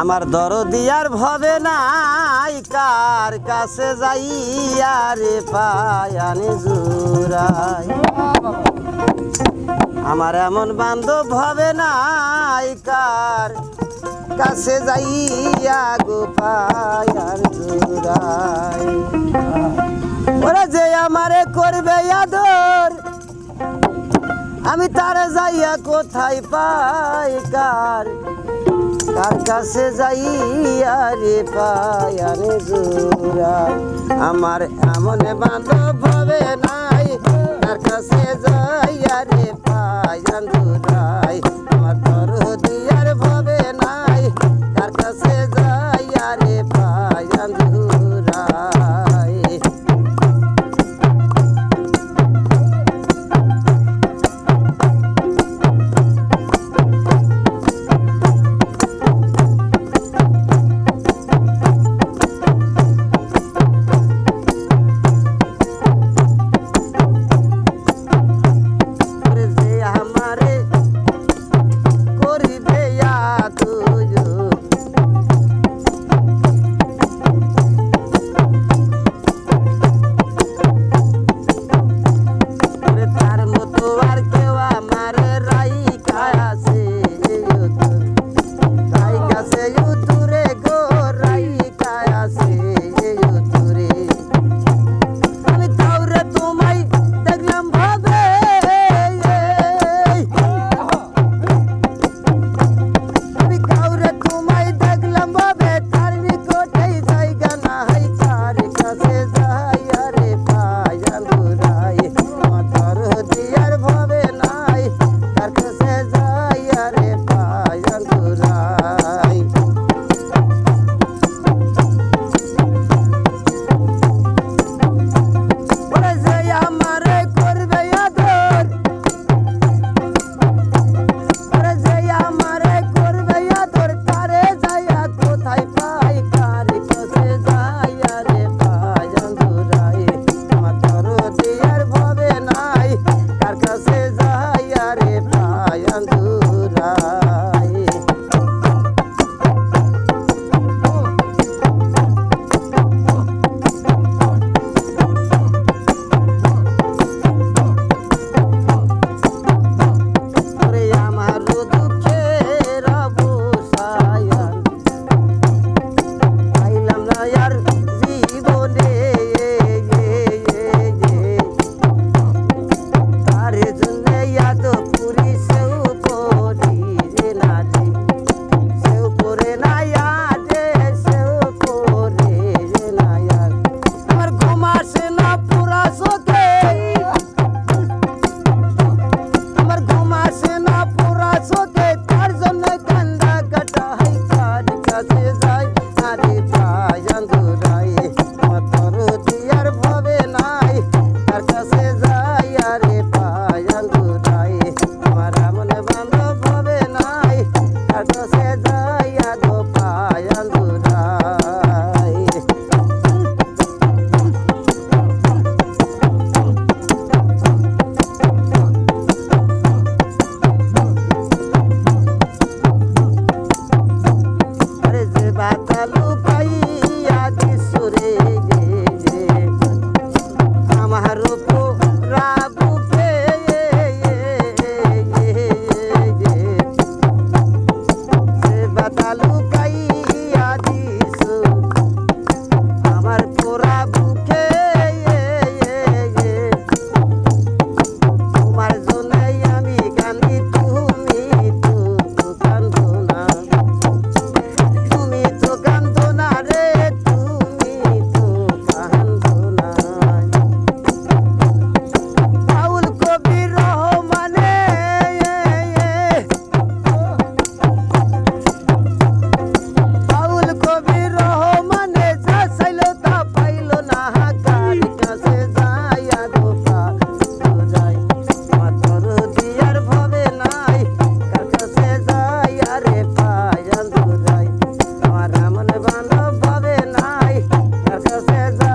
আমার দরদিয়ার ভবে নাই, কার কাছে যাইয়া রে পায়ানি জুরাই আমার এমন বান্ধব ভবে নাই, কার কাছে যাইয়া গো পায়ার জুরাই ওরা যে আমারে করবে আদর, আমি তারে যাইয়া কোথায় পাই, কার তার কাছে যাইয়া রে পায়ানে জোড়াই আমার এমন বান্ধব হবে নাই, তার কাছে যাইয়া রে পায়ান জোড়াই। আমার তর দিয়ার ভাবে নাই, তার কাছে যাইয়া আরে পায়ান জোড়াই Herkes Gracias. I said.